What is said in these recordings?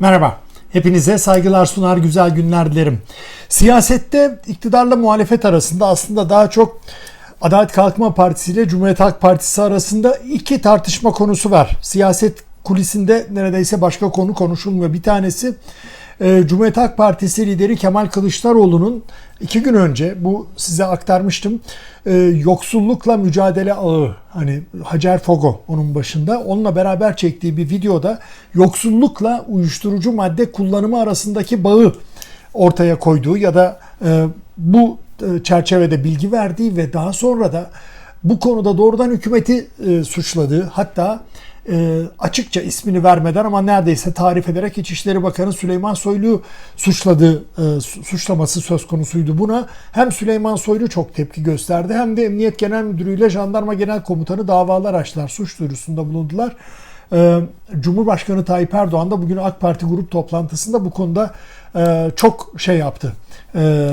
Merhaba. Hepinize saygılar sunar, güzel günler dilerim. Siyasette iktidarla muhalefet arasında aslında daha çok Adalet Kalkınma Partisi ile Cumhuriyet Halk Partisi arasında iki tartışma konusu var. Siyaset kulisinde neredeyse başka konu konuşulmuyor. Bir tanesi Cumhuriyet Halk Partisi lideri Kemal Kılıçdaroğlu'nun iki gün önce bu size aktarmıştım e, yoksullukla mücadele ağı hani Hacer Fogo onun başında onunla beraber çektiği bir videoda yoksullukla uyuşturucu madde kullanımı arasındaki bağı ortaya koyduğu ya da e, bu e, çerçevede bilgi verdiği ve daha sonra da bu konuda doğrudan hükümeti suçladığı hatta e, açıkça ismini vermeden ama neredeyse tarif ederek İçişleri Bakanı Süleyman Soylu'yu suçladığı e, suçlaması söz konusuydu. Buna hem Süleyman Soylu çok tepki gösterdi hem de Emniyet Genel Müdürü ile Jandarma Genel Komutanı davalar açtılar. Suç duyurusunda bulundular. E, Cumhurbaşkanı Tayyip Erdoğan da bugün AK Parti grup toplantısında bu konuda e, çok şey yaptı. E,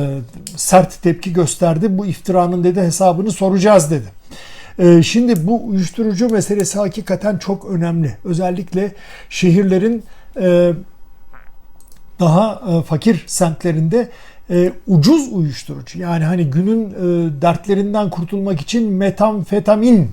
sert tepki gösterdi. Bu iftiranın dedi hesabını soracağız dedi. Ee, şimdi bu uyuşturucu meselesi hakikaten çok önemli. Özellikle şehirlerin e, daha e, fakir semtlerinde e, ucuz uyuşturucu yani hani günün dertlerinden kurtulmak için metamfetamin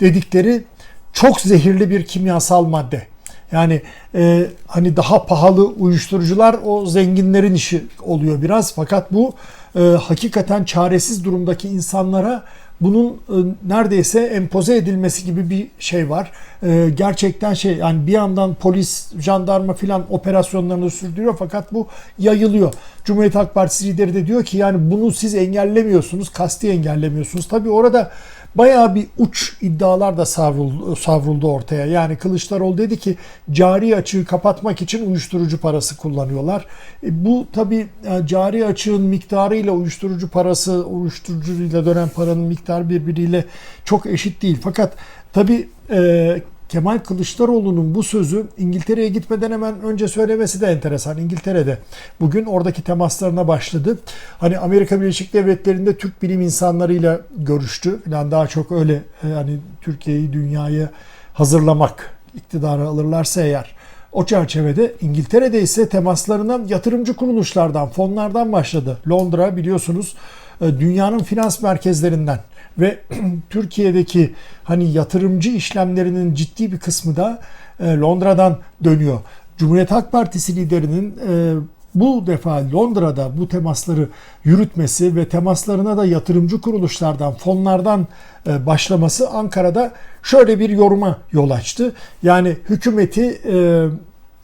dedikleri çok zehirli bir kimyasal madde. Yani e, hani daha pahalı uyuşturucular o zenginlerin işi oluyor biraz. Fakat bu e, hakikaten çaresiz durumdaki insanlara bunun e, neredeyse empoze edilmesi gibi bir şey var. E, gerçekten şey yani bir yandan polis, jandarma filan operasyonlarını sürdürüyor fakat bu yayılıyor. Cumhuriyet Halk Partisi lideri de diyor ki yani bunu siz engellemiyorsunuz, kasti engellemiyorsunuz. Tabii orada bayağı bir uç iddialar da savruldu, savruldu ortaya. Yani Kılıçdaroğlu dedi ki cari açığı kapatmak için uyuşturucu parası kullanıyorlar. E, bu tabii yani cari açığın miktarıyla uyuşturucu parası, uyuşturucuyla dönen paranın miktarı birbiriyle çok eşit değil. Fakat tabii e, Kemal Kılıçdaroğlu'nun bu sözü İngiltere'ye gitmeden hemen önce söylemesi de enteresan. İngiltere'de bugün oradaki temaslarına başladı. Hani Amerika Birleşik Devletleri'nde Türk bilim insanlarıyla görüştü. Yani daha çok öyle hani Türkiye'yi dünyaya hazırlamak iktidara alırlarsa eğer. O çerçevede İngiltere'de ise temaslarına yatırımcı kuruluşlardan, fonlardan başladı. Londra biliyorsunuz e, dünyanın finans merkezlerinden ve Türkiye'deki hani yatırımcı işlemlerinin ciddi bir kısmı da e, Londra'dan dönüyor. Cumhuriyet Halk Partisi liderinin e, bu defa Londra'da bu temasları yürütmesi ve temaslarına da yatırımcı kuruluşlardan, fonlardan e, başlaması Ankara'da şöyle bir yoruma yol açtı. Yani hükümeti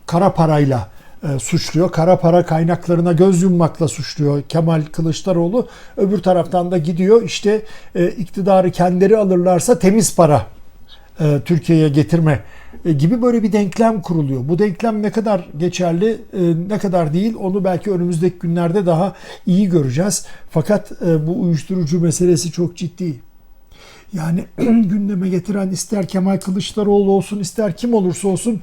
kara parayla e, suçluyor. Kara para kaynaklarına göz yummakla suçluyor Kemal Kılıçdaroğlu. Öbür taraftan da gidiyor işte e, iktidarı kendileri alırlarsa temiz para e, Türkiye'ye getirme gibi böyle bir denklem kuruluyor. Bu denklem ne kadar geçerli, ne kadar değil onu belki önümüzdeki günlerde daha iyi göreceğiz. Fakat bu uyuşturucu meselesi çok ciddi. Yani gündeme getiren ister Kemal Kılıçdaroğlu olsun ister kim olursa olsun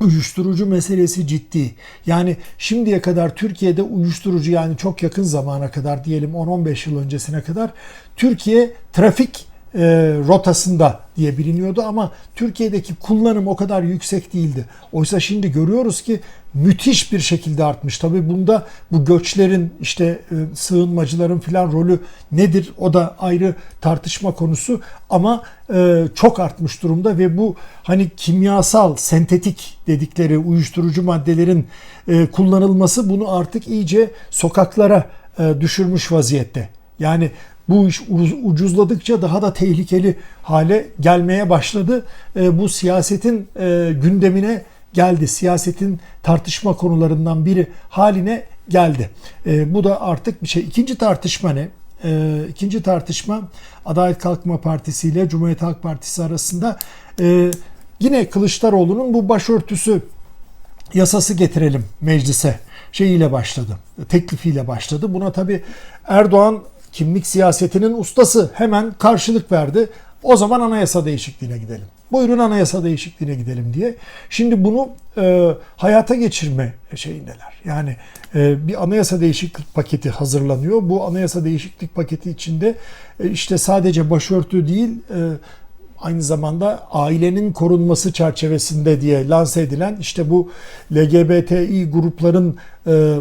uyuşturucu meselesi ciddi. Yani şimdiye kadar Türkiye'de uyuşturucu yani çok yakın zamana kadar diyelim 10-15 yıl öncesine kadar Türkiye trafik e, rotasında diye biliniyordu ama Türkiye'deki kullanım o kadar yüksek değildi. Oysa şimdi görüyoruz ki müthiş bir şekilde artmış. Tabi bunda bu göçlerin işte e, sığınmacıların filan rolü nedir o da ayrı tartışma konusu ama e, çok artmış durumda ve bu hani kimyasal sentetik dedikleri uyuşturucu maddelerin e, kullanılması bunu artık iyice sokaklara düşürmüş vaziyette. Yani bu iş ucuzladıkça daha da tehlikeli hale gelmeye başladı. E, bu siyasetin e, gündemine geldi. Siyasetin tartışma konularından biri haline geldi. E, bu da artık bir şey. İkinci tartışma ne? İkinci tartışma Adalet Kalkınma Partisi ile Cumhuriyet Halk Partisi arasında yine Kılıçdaroğlu'nun bu başörtüsü yasası getirelim meclise şeyiyle başladı. Teklifiyle başladı. Buna tabi Erdoğan kimlik siyasetinin ustası hemen karşılık verdi. O zaman anayasa değişikliğine gidelim. Buyurun anayasa değişikliğine gidelim diye. Şimdi bunu e, hayata geçirme şeyindeler. Yani e, bir anayasa değişiklik paketi hazırlanıyor. Bu anayasa değişiklik paketi içinde e, işte sadece başörtü değil e, aynı zamanda ailenin korunması çerçevesinde diye lanse edilen işte bu LGBTİ grupların e,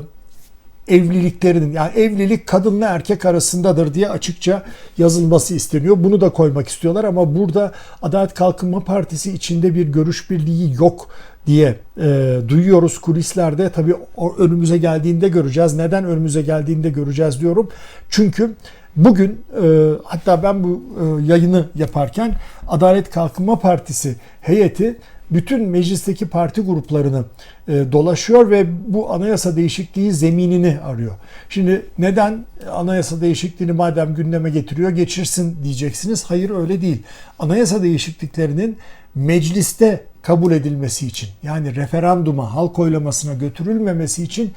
evliliklerinin yani evlilik kadınla erkek arasındadır diye açıkça yazılması isteniyor. Bunu da koymak istiyorlar ama burada Adalet Kalkınma Partisi içinde bir görüş birliği yok diye e, duyuyoruz kulislerde. Tabii önümüze geldiğinde göreceğiz. Neden önümüze geldiğinde göreceğiz diyorum. Çünkü bugün e, hatta ben bu e, yayını yaparken Adalet Kalkınma Partisi heyeti bütün meclisteki parti gruplarını e, dolaşıyor ve bu anayasa değişikliği zeminini arıyor. Şimdi neden anayasa değişikliğini madem gündeme getiriyor geçirsin diyeceksiniz. Hayır öyle değil. Anayasa değişikliklerinin mecliste kabul edilmesi için yani referanduma, halk oylamasına götürülmemesi için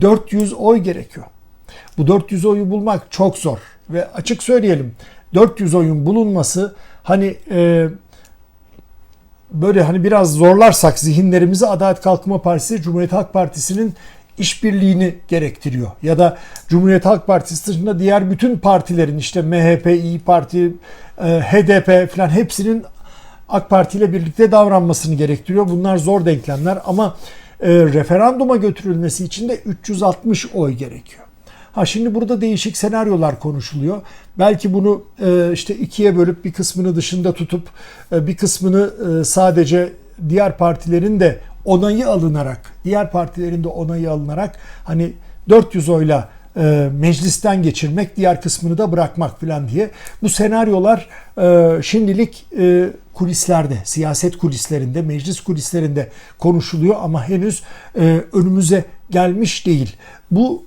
400 oy gerekiyor. Bu 400 oyu bulmak çok zor ve açık söyleyelim 400 oyun bulunması hani e, böyle hani biraz zorlarsak zihinlerimizi Adalet Kalkınma Partisi Cumhuriyet Halk Partisi'nin işbirliğini gerektiriyor. Ya da Cumhuriyet Halk Partisi dışında diğer bütün partilerin işte MHP, İyi Parti, e, HDP falan hepsinin AK Parti ile birlikte davranmasını gerektiriyor. Bunlar zor denklemler ama e, referanduma götürülmesi için de 360 oy gerekiyor. Ha şimdi burada değişik senaryolar konuşuluyor. Belki bunu e, işte ikiye bölüp bir kısmını dışında tutup e, bir kısmını e, sadece diğer partilerin de onayı alınarak, diğer partilerin de onayı alınarak hani 400 oyla meclisten geçirmek, diğer kısmını da bırakmak falan diye. Bu senaryolar şimdilik kulislerde, siyaset kulislerinde, meclis kulislerinde konuşuluyor ama henüz önümüze gelmiş değil. Bu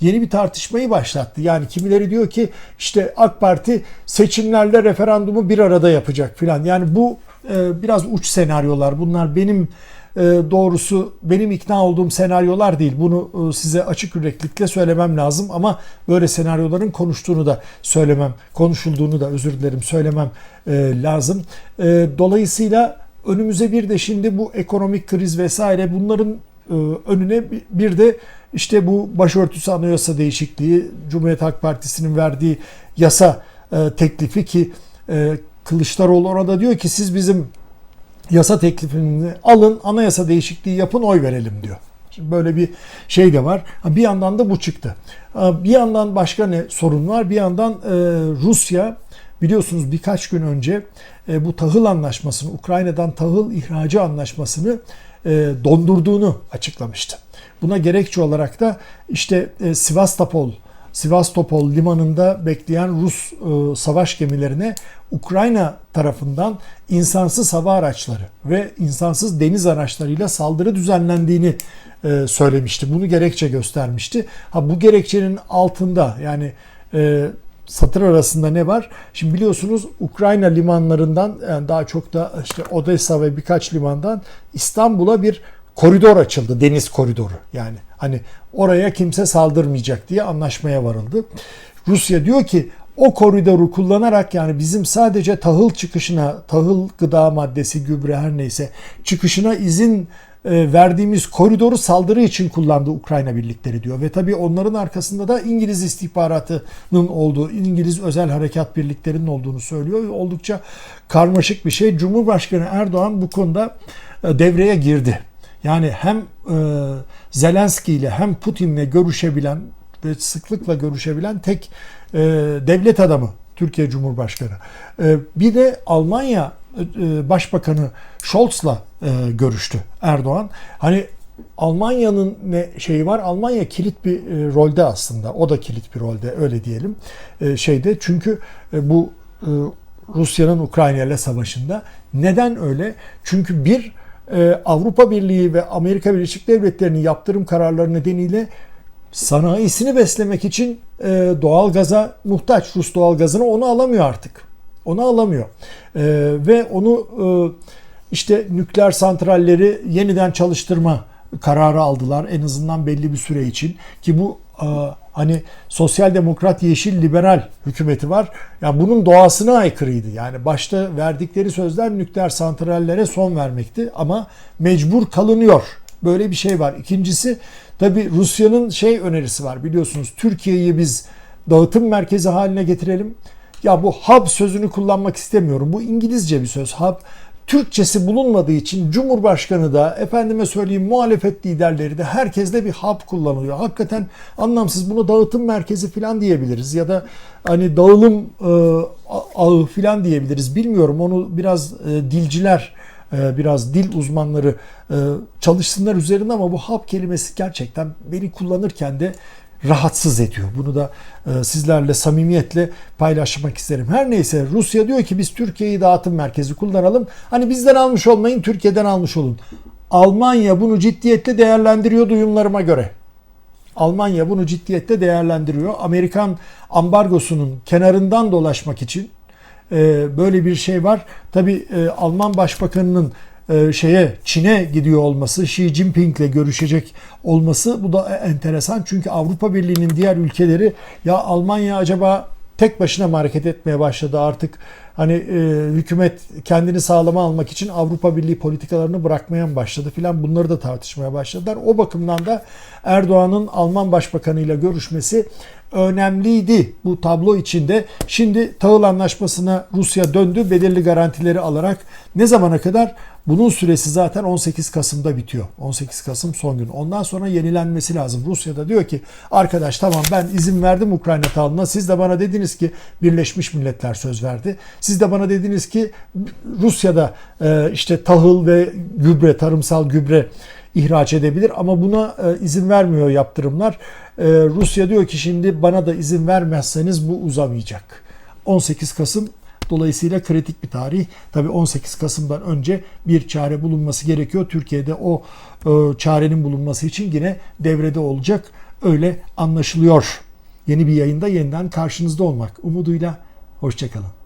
yeni bir tartışmayı başlattı. Yani kimileri diyor ki işte AK Parti seçimlerle referandumu bir arada yapacak filan. Yani bu e, biraz uç senaryolar. Bunlar benim e, doğrusu benim ikna olduğum senaryolar değil. Bunu e, size açık yüreklikle söylemem lazım ama böyle senaryoların konuştuğunu da söylemem, konuşulduğunu da özür dilerim söylemem e, lazım. Dolayısıyla önümüze bir de şimdi bu ekonomik kriz vesaire bunların önüne bir de işte bu başörtüsü anayasa değişikliği Cumhuriyet Halk Partisi'nin verdiği yasa teklifi ki Kılıçdaroğlu orada diyor ki siz bizim yasa teklifini alın, anayasa değişikliği yapın, oy verelim diyor. Böyle bir şey de var. Bir yandan da bu çıktı. Bir yandan başka ne sorun var? Bir yandan e, Rusya biliyorsunuz birkaç gün önce e, bu tahıl anlaşmasını, Ukrayna'dan tahıl ihracı anlaşmasını e, dondurduğunu açıklamıştı. Buna gerekçe olarak da işte Sivastopol Sivastopol limanında bekleyen Rus e, savaş gemilerine Ukrayna tarafından insansız hava araçları ve insansız deniz araçlarıyla saldırı düzenlendiğini e, söylemişti. Bunu gerekçe göstermişti. Ha bu gerekçenin altında yani e, satır arasında ne var? Şimdi biliyorsunuz Ukrayna limanlarından yani daha çok da işte Odessa ve birkaç limandan İstanbul'a bir koridor açıldı. Deniz koridoru yani. Hani oraya kimse saldırmayacak diye anlaşmaya varıldı. Rusya diyor ki o koridoru kullanarak yani bizim sadece tahıl çıkışına, tahıl gıda maddesi, gübre her neyse çıkışına izin verdiğimiz koridoru saldırı için kullandı Ukrayna birlikleri diyor. Ve tabii onların arkasında da İngiliz istihbaratının olduğu, İngiliz özel harekat birliklerinin olduğunu söylüyor. Oldukça karmaşık bir şey. Cumhurbaşkanı Erdoğan bu konuda e, devreye girdi. Yani hem e, Zelenski ile hem Putin'le görüşebilen ve sıklıkla görüşebilen tek e, devlet adamı Türkiye Cumhurbaşkanı. E, bir de Almanya e, Başbakanı Scholz'la e, görüştü Erdoğan. Hani Almanya'nın ne şeyi var? Almanya kilit bir e, rolde aslında. O da kilit bir rolde öyle diyelim. E, şeyde çünkü e, bu e, Rusya'nın Ukrayna ile savaşında. Neden öyle? Çünkü bir Avrupa Birliği ve Amerika Birleşik Devletleri'nin yaptırım kararları nedeniyle sanayisini beslemek için e, doğal gaza muhtaç. Rus doğal gazını onu alamıyor artık. Onu alamıyor. E, ve onu e, işte nükleer santralleri yeniden çalıştırma kararı aldılar en azından belli bir süre için ki bu hani sosyal demokrat yeşil liberal hükümeti var. Yani bunun doğasına aykırıydı. Yani başta verdikleri sözler nükleer santrallere son vermekti ama mecbur kalınıyor. Böyle bir şey var. İkincisi tabi Rusya'nın şey önerisi var biliyorsunuz Türkiye'yi biz dağıtım merkezi haline getirelim. Ya bu hub sözünü kullanmak istemiyorum. Bu İngilizce bir söz. Hub Türkçesi bulunmadığı için Cumhurbaşkanı da efendime söyleyeyim muhalefet liderleri de herkes de bir hub kullanılıyor. Hakikaten anlamsız bunu dağıtım merkezi falan diyebiliriz ya da hani dağılım e, ağı falan diyebiliriz. Bilmiyorum onu biraz e, dilciler e, biraz dil uzmanları e, çalışsınlar üzerinde ama bu hub kelimesi gerçekten beni kullanırken de rahatsız ediyor. Bunu da e, sizlerle samimiyetle paylaşmak isterim. Her neyse Rusya diyor ki biz Türkiye'yi dağıtım merkezi kullanalım. Hani bizden almış olmayın Türkiye'den almış olun. Almanya bunu ciddiyetle değerlendiriyor duyumlarıma göre. Almanya bunu ciddiyetle değerlendiriyor. Amerikan ambargosunun kenarından dolaşmak için e, böyle bir şey var. Tabi Alman Başbakanı'nın e, şeye Çin'e gidiyor olması, Xi Jinping'le görüşecek olması bu da enteresan. Çünkü Avrupa Birliği'nin diğer ülkeleri ya Almanya acaba tek başına mı hareket etmeye başladı artık hani e, hükümet kendini sağlama almak için Avrupa Birliği politikalarını bırakmaya mı başladı filan bunları da tartışmaya başladılar. O bakımdan da Erdoğan'ın Alman Başbakanı ile görüşmesi önemliydi bu tablo içinde. Şimdi tahıl anlaşmasına Rusya döndü belirli garantileri alarak ne zamana kadar? Bunun süresi zaten 18 Kasım'da bitiyor. 18 Kasım son gün. Ondan sonra yenilenmesi lazım. Rusya da diyor ki arkadaş tamam ben izin verdim Ukrayna tahılına. Siz de bana dediniz ki Birleşmiş Milletler söz verdi. Siz de bana dediniz ki Rusya'da e, işte tahıl ve gübre, tarımsal gübre ihraç edebilir ama buna e, izin vermiyor yaptırımlar. E, Rusya diyor ki şimdi bana da izin vermezseniz bu uzamayacak. 18 Kasım Dolayısıyla kritik bir tarih. Tabii 18 Kasım'dan önce bir çare bulunması gerekiyor. Türkiye'de o e, çarenin bulunması için yine devrede olacak. Öyle anlaşılıyor. Yeni bir yayında yeniden karşınızda olmak umuduyla. Hoşçakalın.